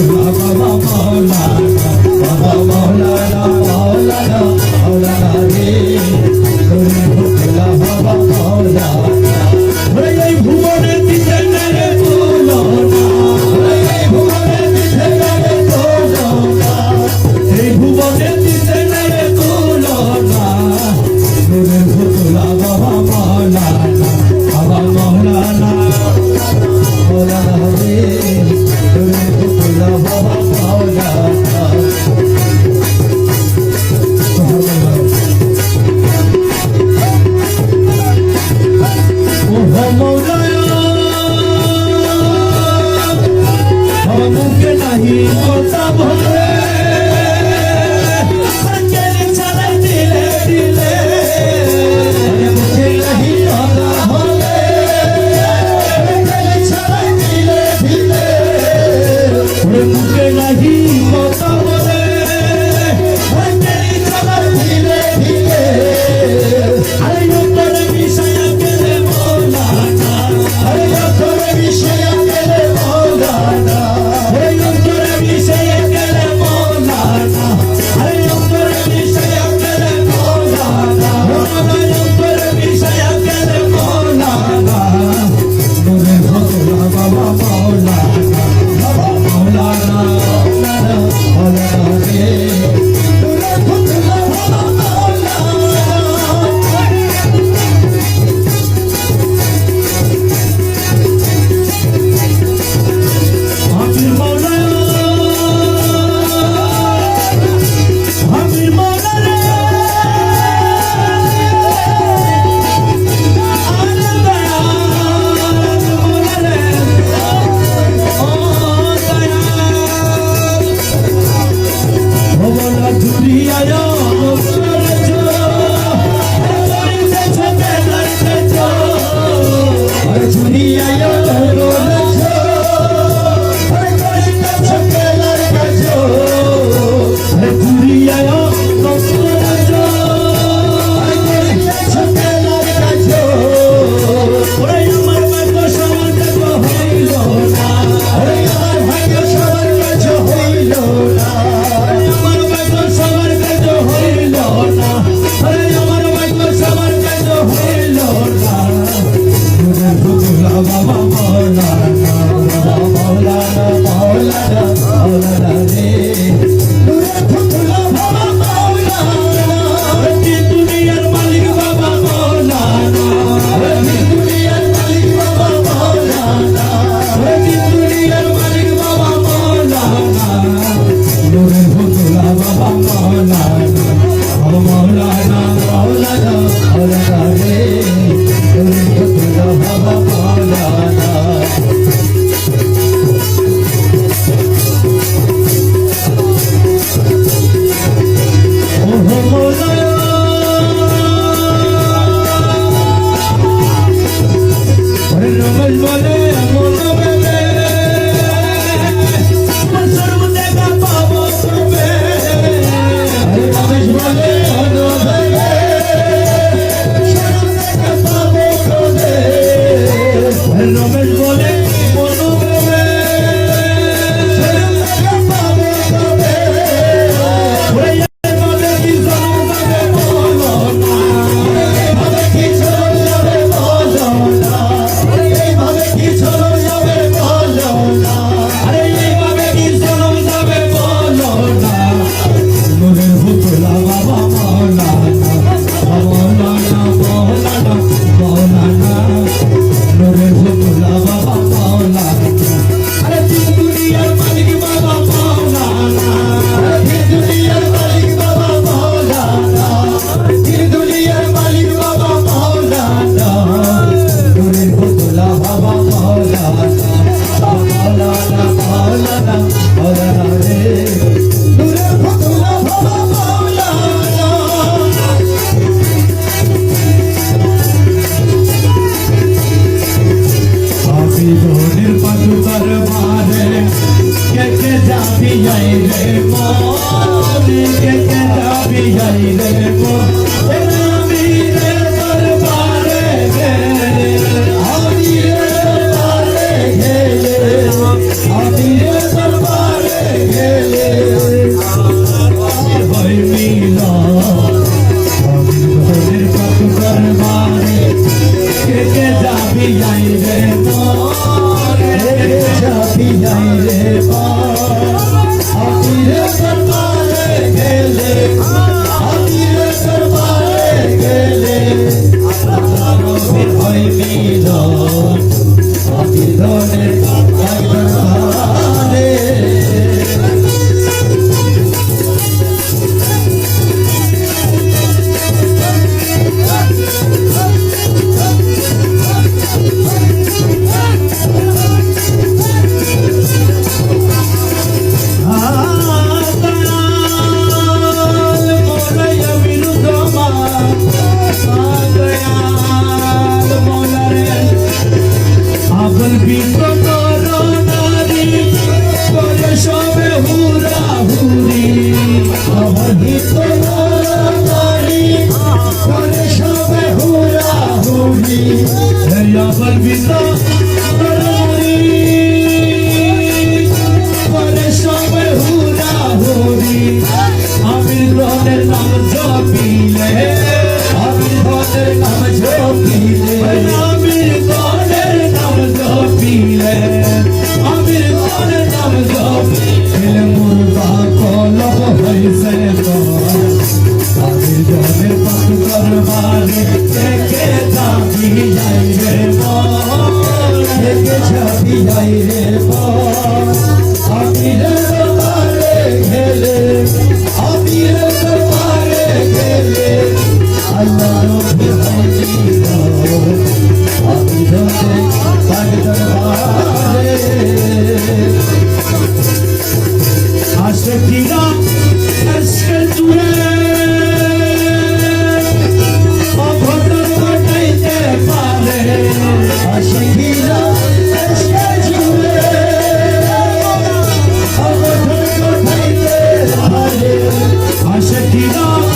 Maulana, Maulana, Maulana, Maulana, Maulana, jai re bol re ke jai re bol I said, Dino.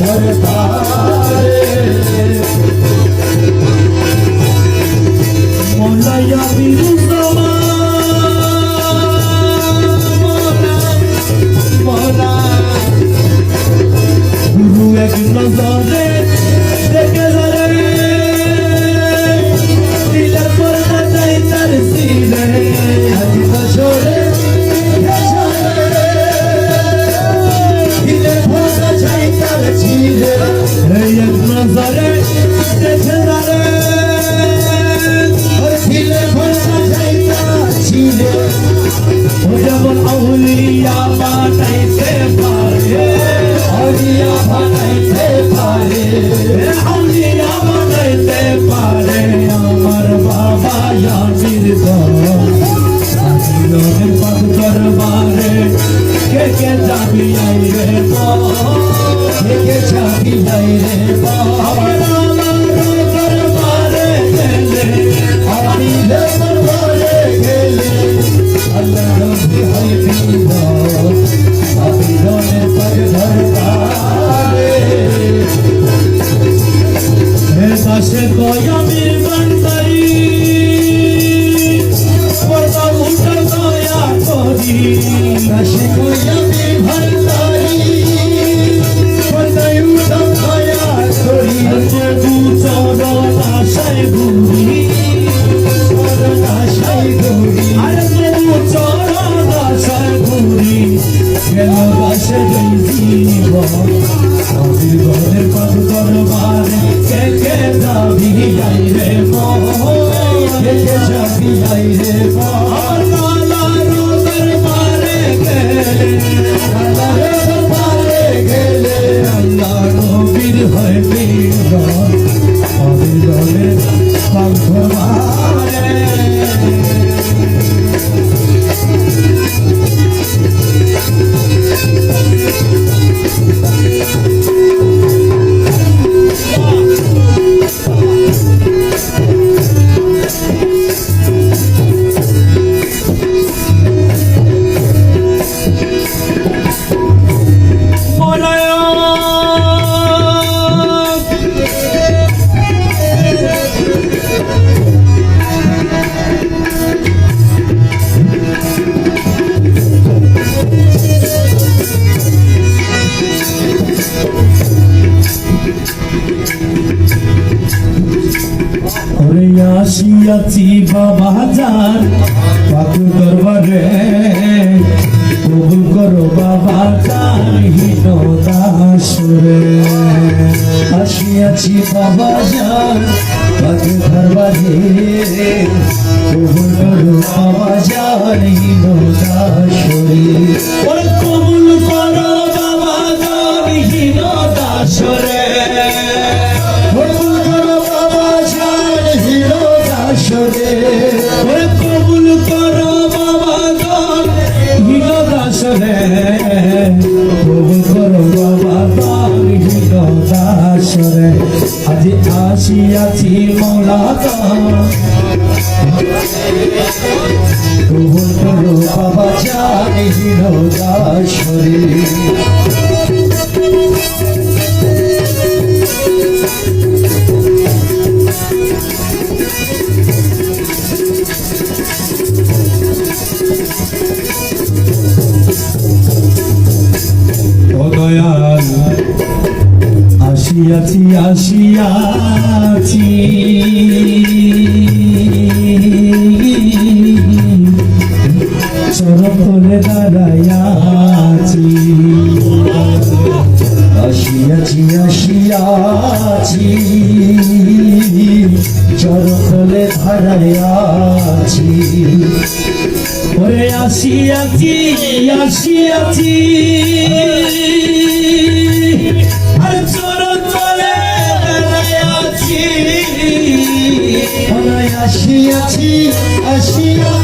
धर धर আশি কইয়া আমার ঠাকুর দরবারে কবুল করো বাবা কাহিন দাসরে। আসিয়াছি বাবা যান ঠাকুর দরবারে কবুল করো বাবা যান হিন দাসরে। সদা শরীর। চলে ধরায় আছি। ওরে আসি আছি আসি আছি আসি আছি। আসি আছি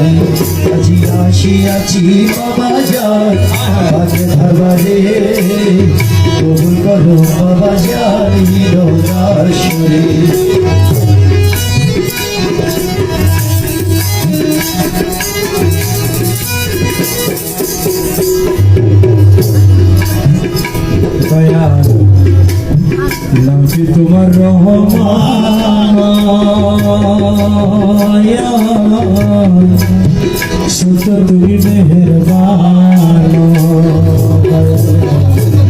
আজি আসিয়াছি বাবা যার আগে ধরবারে কবুল করো বাবা যার হৃদয় যে তোমার রহমান সত তুমি মেহরবান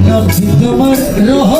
নবী তোমার রহমান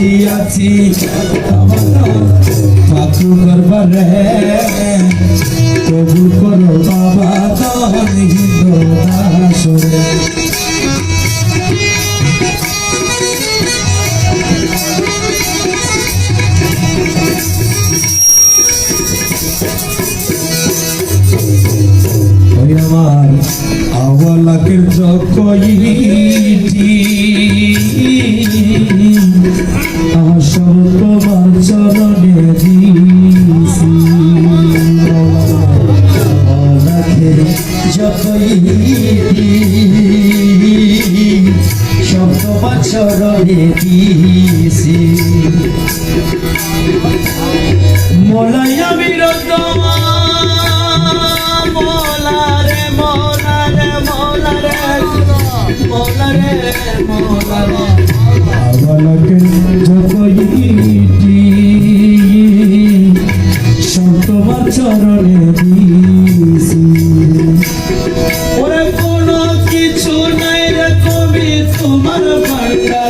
আছি আছি। ঠাকুর করবার রে। So. তোমার ভাণ্ডার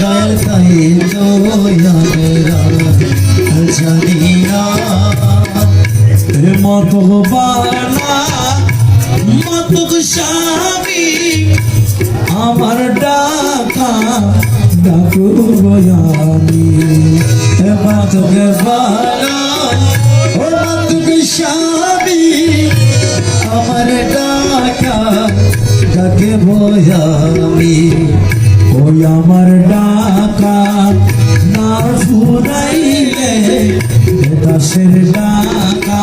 দয়াল সাহিল জানি না। মত বানা মত স্বামী, আমার ডাকা ডাকু আমি মত বানা মত স্বামী, আমার ডাকা ডাকে বয়ামি ওই আমার ডাকা না ফুরাইলে দাসের ডাকা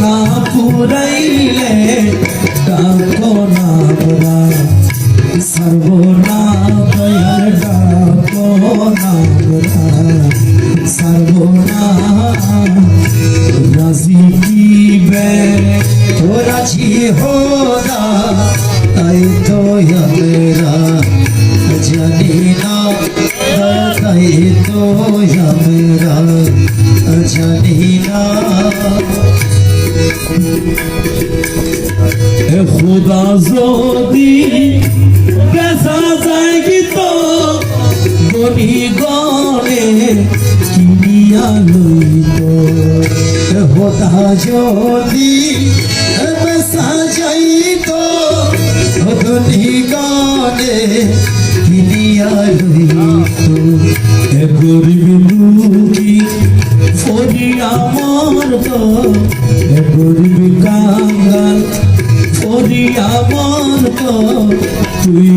না ফুরাই গরিব দুঃখী ফরি আমার গরিব কাঙ্গাল ফরি আমার তুই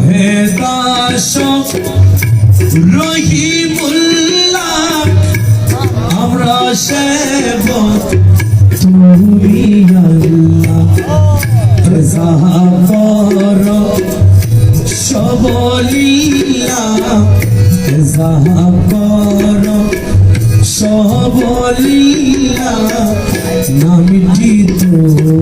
হে দাস রহিমুল্লাহ আমরা সেব তুমি আল্লাহ জাহাবর সবলিয়া জাহাবর সবলিয়া নামটি তোর